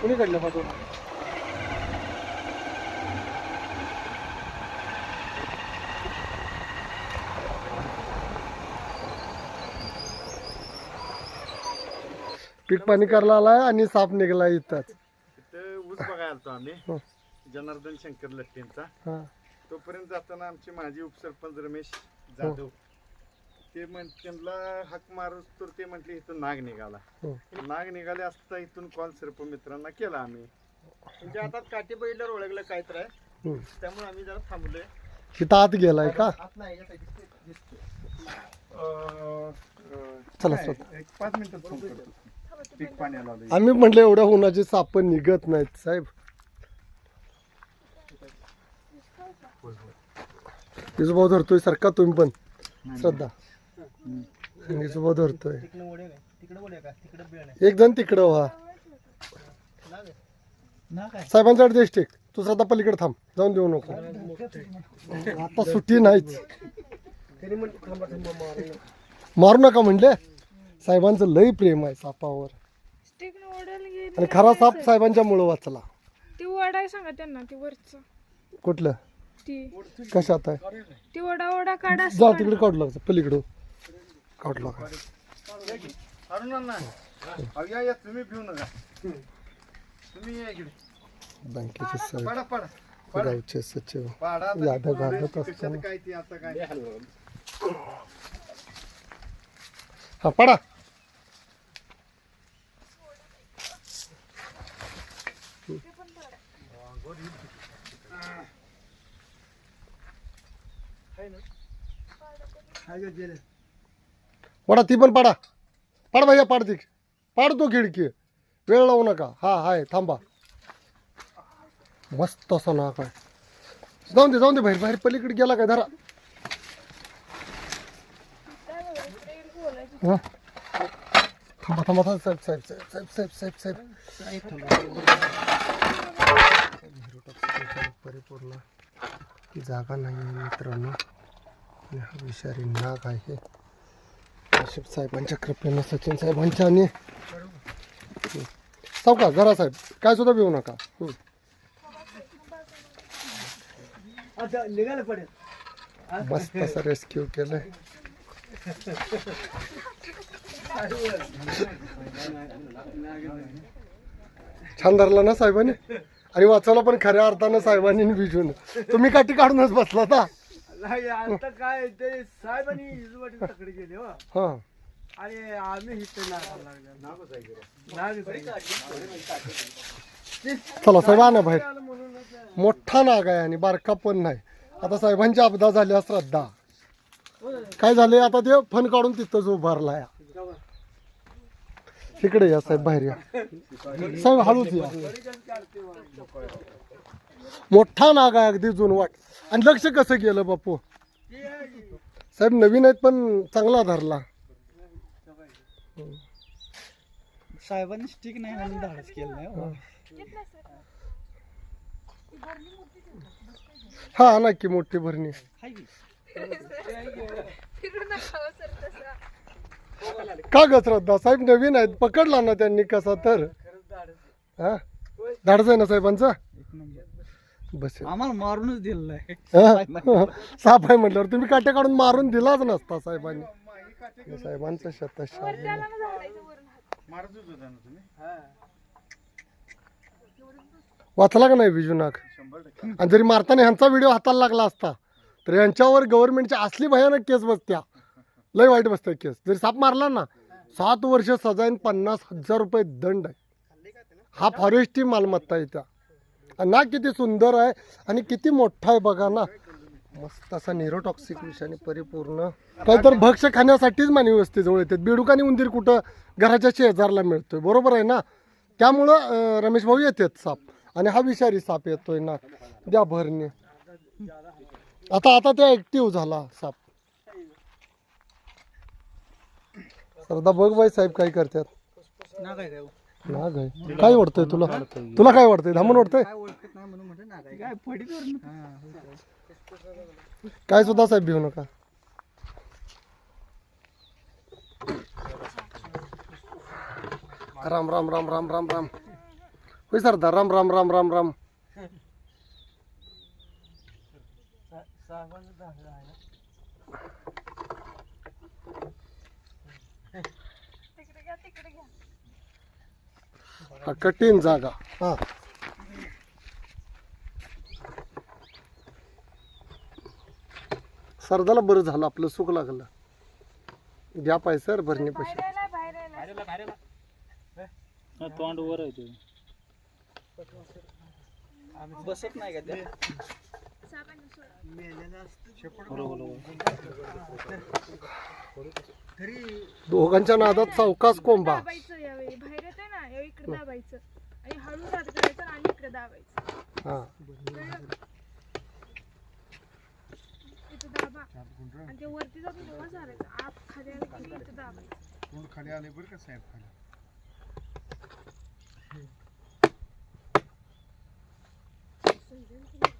कुणीकडलं पाठवून पीक पाणी करायला आलाय आणि साप निघाला इथंच तिथं ऊस बघायला आलतो आम्ही. हो. जनार्दन शंकर लट्टेंचा. हा. तोपर्यंत जाताना आमचे माजी उपसरपंच रमेश जाधव ते म्हण त्यांना हाक मारूस तर ते म्हटले इथं नाग निघाला. हो. नाग निघाले असता इथून कॉल सर्प मित्रांना केला आम्ही. म्हणजे आता काठी बैठल्यावर ओळखलं काय तर आहे. हम्म. त्यामुळे आम्ही जरा थांबलोय. इथं आत गेलाय का? आत नाही याच्या side दिसतंय- दिसतंय. अं, अं, चला, काय, चला. एक पाच मिनिटात फोन करतो. पीक पाण्याला आलोय. आम्ही म्हटलं एवढ्या उन्हाचे साप निघत नाहीत साहेब. भाऊ धरतोय सारखा तुम्ही पण. श्रद्धा. धरतोय. तिकडे बेळ आहे एक जण तिकडं व्हा. साहेबांचा ऍडजस्ट टेक तू श्रद्धा पलीकडे थांब. जाऊन देऊ नको. आता सुट्टी नाहीच. मारू नका. म्हणले. साहेबांचं लई प्रेम आहे सापावर. आणि खरा साप साहेबांच्या मुळे वाचला. ती ओढाय सांगा त्यांना ती वरचं. कुठलं? ती. कशात आहे? ती ओढा ओढा काढा. जा तिकडे काढू लागतं पलीकडं. तुम्ही भिऊ नका तुम्ही बँकेचे साहेब पाडा पाडा गावचे सचिव पाडा. घालत असताना. काय ती आता काय हा पडा पडा ती पण पाडा. पाड भैया पाड ती. पाडतो खिडकी. वेळ लावू नका. हा हाय थांबा. मस्त असा ना काय जाऊन दे जाऊन दे बाहेर. बाहेर पलीकडे गेला काय धरा हा? थांबा थांबा थांबा. साहेब साहेब साहेब साहेब साहेब साहेब साहेब. परिपूर्ण जागा नाही मित्रांनो. आणि हा विषारी नाग आहे. आशिफ साहेबांच्या कृपेनं सचिन साहेबांच्या आणि सावका जरा साहेब काय सुद्धा भिवू नका. मस्त असं रेस्क्यू केलंय. छान धरला ना साहेबांनी? आणि वाचवला पण खऱ्या अर्थानं साहेबांनी भिजून तुम्ही काठी काढूनच बसला ना नाही आता काय ते साहेबांनी इजवाडी तकडे गेले हो. हा. आणि आम्ही चला साहेब आणा बाहेर. मोठा नाग आहे आणि बारका पण नाही. आता साहेबांची अपघात झाल्या श्रद्धा. काय झाले आता ते फन काढून तिथंच उभारलाय इकडे या साहेब बाहेर या. साहेब हळूच या. मोठा नाग आहे अगदी जुनवाट. आणि लक्ष कसं केलं बापू? साहेब नवीन आहेत पण चांगला धरला. साहेबांनी स्टिक नाही म्हणून धाडस केलं नाही हो. हा नक्की मोठी भरणी. की? का ग श्रद्धा? साहेब नवीन आहेत पकडला ना त्यांनी कसा तर. हा? धाडच आहे ना साहेबांचा? बस. आम्हाला मारूनच दिलेलं आहे? साप आहे म्हटल्यावर तुम्ही काटे काढून मारून दिलाच नसता साहेबांनी. साहेबांचं शतश. मारतच होता ना तुम्ही? वाचला का नाही बिजू नाग शंभर टक्के. आणि जरी मारताना ह्यांचा व्हिडिओ हाताला लागला असता तर यांच्यावर गव्हर्नमेंटची असली भयानक केस बसत्या. लय वाईट बसते केस. जरी साप मारला ना सात वर्ष सजा आणि पन्नास हजार रुपये दंड आहे. हा फॉरेस्टची मालमत्ता आहे त्या. नाक ना किती सुंदर आहे आणि किती मोठा आहे बघा ना. मस्त असा निरोटॉक्सिक विषाने परिपूर्ण. काय तर भक्ष खाण्यासाठीच मानवी वस्तीजवळ येतात बेडूक आणि उंदीर कुठं घराच्या शेजारला मिळतोय. बरोबर आहे ना? त्यामुळं रमेश भाऊ येतात साप. आणि हा विषारी साप येतोय ना. द्या भरणे. आता आता त्या ऍक्टिव्ह झाला साप. सरदा बघ बाई साहेब काय करतात. काय हो? नाग आहे काय वाटतंय तुला? तुला काय वाटतंय? धामून वाटतंय? काय सुद्धा साहेब भिवू नका. राम राम राम राम राम राम. होय सरदार राम राम राम राम राम. तिकडे घ्या तिकडे घ्या हा कठीण जागा. हा. सरदाला बरं झालं आपलं सुख लागलं. द्या पैसे भरणे पैसे. तोंड वर आहे ते. बसत नाही का दोघांच्या नादात सावकाश कोंबा. दाबायचं यावेळी. बाहेर येते ना यावेळी इकडे दाबायचं. आणि हळू दाद करायचं आणि इकडे दाबायचं. हा. कळलं? इथं दाबा. आणि ते वरती जाऊन खाली आलं की इथं दाबायचं. तोंड खाली आले बरं का साहेब खाली? तोंड खाली काढले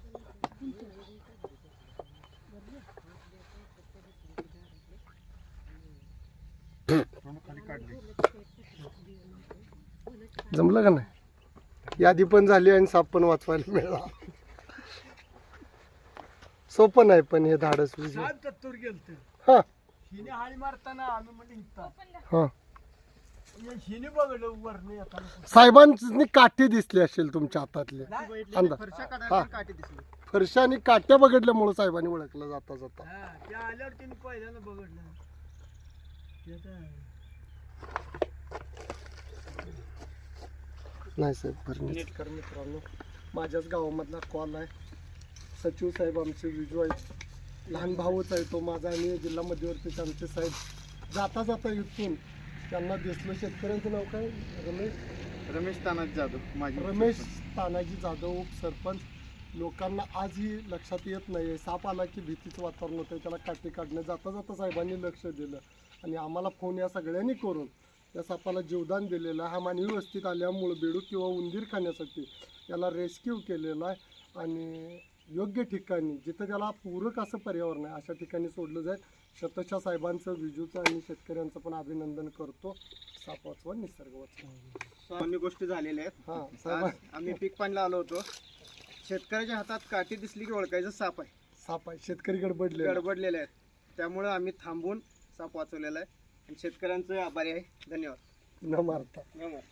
जमलं का नाही? यादी पण झाली आणि साप पण वाचवायला मिळाला. सोपं नाही पण हे धाडस हा. हिने हाळी मारताना आम्ही म्हणजे हा. हिने बघलं वरने येताना साहेबांनी काठी दिसली असेल तुमच्या हातातली. अंदा फरशा हा. काढायला काठी दिसली. फरशा आणि काट्या बघितल्यामुळे साहेबांनी ओळखलं जाता जाता. हा त्या आल्यावर तिने पहिल्यांदा बघितलं. ते तर- नाही साहेब फर्निचर मित्रांनो. माझ्याच गावामधला कॉल आहे. सचिव साहेब आमचे विजू आहेत. लहान भाऊच आहे तो माझा आणि जिल्हा मध्यवर्तीचे आमचे साहेब. जाता जाता इथून त्यांना दिसलं शेतकऱ्यांचं नाव काय? रमेश? रमेश तानाजी जाधव माझी रमेश तानाजी जाधव उपसरपंच. लोकांना आजही लक्षात येत नाही साप आला की भीतीचं वातावरण होतं त्याला काठी काढणं. जाता जाता साहेबांनी लक्ष दिलं. आणि आम्हाला फोन या सगळ्यांनी करून त्या सापाला जीवदान दिलेलं आहे. हा मानवी वस्तीत आल्यामुळं बेडूक किंवा उंदीर खाण्यासाठी त्याला रेस्क्यू केलेला आहे. आणि योग्य ठिकाणी जिथं त्याला पूरक असं पर्यावरण आहे अशा ठिकाणी सोडलं जाईल. शतशा साहेबांचं विजूचं आणि शेतकऱ्यांचं पण अभिनंदन करतो. साप वाचवा निसर्ग वाचवा सामान्य गोष्टी झालेल्या आहेत. हां साहेब. आज आम्ही पीक पाणीला आलो होतो. शेतकऱ्याच्या हातात काठी दिसली की ओळखायचं साप आहे. साप आहे. शेतकरी गडबडले गडबडलेले आहेत त्यामुळं आम्ही थांबून साप वाचवलेला आहे. आणि शेतकऱ्यांचं आभारी आहे. धन्यवाद. न मारता. धन्यवाद